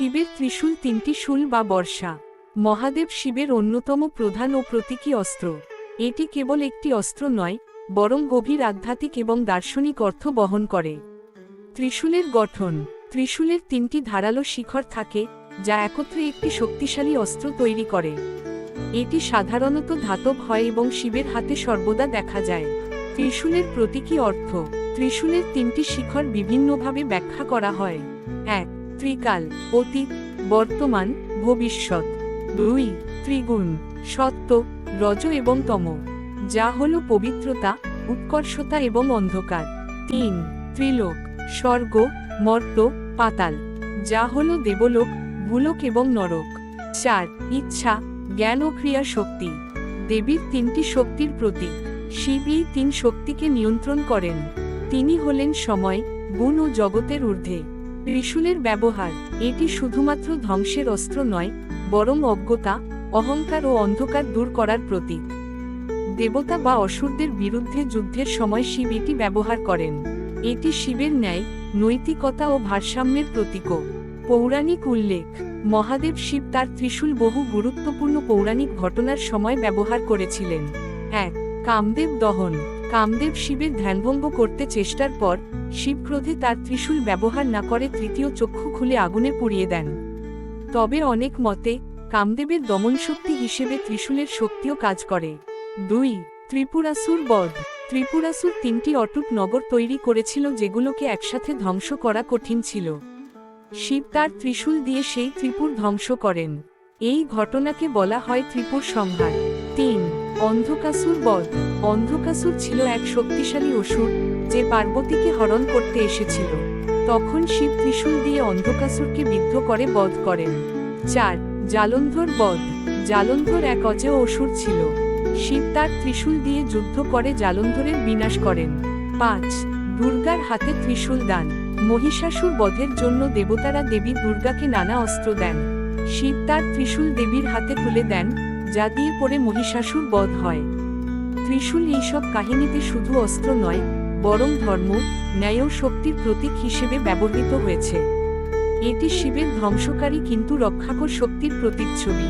শিবের ত্রিশূল তিনটি শূল বা বর্ষা। মহাদেব শিবের অন্যতম প্রধান ও প্রতীকী অস্ত্র। এটি কেবল একটি অস্ত্র নয়, বরং গভীর আধ্যাত্মিক এবং দার্শনিক অর্থ বহন করে। ত্রিশূলের গঠন। ত্রিশূলের তিনটি ধারালো শিখর থাকে, যা একত্রে একটি শক্তিশালী অস্ত্র তৈরি করে। এটি সাধারণত ধাতব হয় এবং শিবের হাতে সর্বদা দেখা যায়। ত্রিশূলের প্রতীকী অর্থ। ত্রিশূলের তিনটি শিখর বিভিন্নভাবে ব্যাখ্যা করা হয়। এক ত্রিকাল, অতীত, বর্তমান, ভবিষ্যৎ। দুই, ত্রিগুণ, সত্য, রজ এবং তম। যা হল পবিত্রতা, উৎকর্ষতা এবং অন্ধকার। তিন, ত্রিলোক, স্বর্গ, মর্ত, পাতাল। যা হল দেবলোক, ভূলোক এবং নরক। চার, ইচ্ছা, জ্ঞান ও ক্রিয়া শক্তি। দেবীর তিনটি শক্তির প্রতীক। শিব এই তিন শক্তিকে নিয়ন্ত্রণ করেন। তিনি হলেন সময়, গুণ ও জগতের ঊর্ধ্বে। ত্রিশূলের ব্যবহার, এটি শুধুমাত্র ধ্বংসের অস্ত্র নয়, বরং অজ্ঞতা, অহংকার ও অন্ধকার দূর করার প্রতীক। দেবতা বা অসুরদের বিরুদ্ধে যুদ্ধের সময় শিব এটি ব্যবহার করেন। এটি শিবের ন্যায়, নৈতিকতা ও ভারসাম্যের প্রতীকও। পৌরাণিক উল্লেখ, মহাদেব শিব তার ত্রিশূল বহু গুরুত্বপূর্ণ পৌরাণিক ঘটনার সময় ব্যবহার করেছিলেন। এক, কামদেব দহন। কামদেব শিবের ধ্যানভঙ্গ করতে চেষ্টার পর, শিব ক্রোধে তার ত্রিশূল ব্যবহার না করে তৃতীয় চক্ষু খুলে আগুনে পুড়িয়ে দেন। তবে অনেক মতে, কামদেবের দমনশক্তি হিসেবে ত্রিশূলের শক্তিও কাজ করে। দুই, ত্রিপুরাসুর বধ। ত্রিপুরাসুর তিনটি অটুট নগর তৈরি করেছিল যেগুলোকে একসাথে ধ্বংস করা কঠিন ছিল। শিব তার ত্রিশূল দিয়ে সেই ত্রিপুর ধ্বংস করেন। এই ঘটনাকে বলা হয় ত্রিপুর সংহার। তিন, অন্ধকাসুর বধ অন্ধকাসুর ছিল এক শক্তিশালী অসুর যে পার্বতীকে হরণ করতে এসেছিল। তখন শিব ত্রিশূল দিয়ে অন্ধকাসুরকে বিদ্ধ করে বধ করেন। চার, জালন্ধর বধ। জালন্ধর এক অজেয় অসুর ছিল। শিব তার ত্রিশূল দিয়ে যুদ্ধ করে জালন্ধরের বিনাশ করেন। পাঁচ, দুর্গার হাতে ত্রিশূল দান। মহিষাসুর বধের জন্য দেবতারা দেবী দুর্গাকে নানা অস্ত্র দেন। শিব তার ত্রিশূল দেবীর হাতে তুলে দেন যা দিয়ে পরে মহিষাসুর বধ হয়। ত্রিশূল এইসব কাহিনীতে শুধু অস্ত্র নয়, বরং ধর্ম, ন্যায় শক্তির প্রতীক হিসেবে ব্যবহৃত হয়েছে। এটি শিবের ধ্বংসকারী কিন্তু রক্ষাকর শক্তির প্রতীকছবি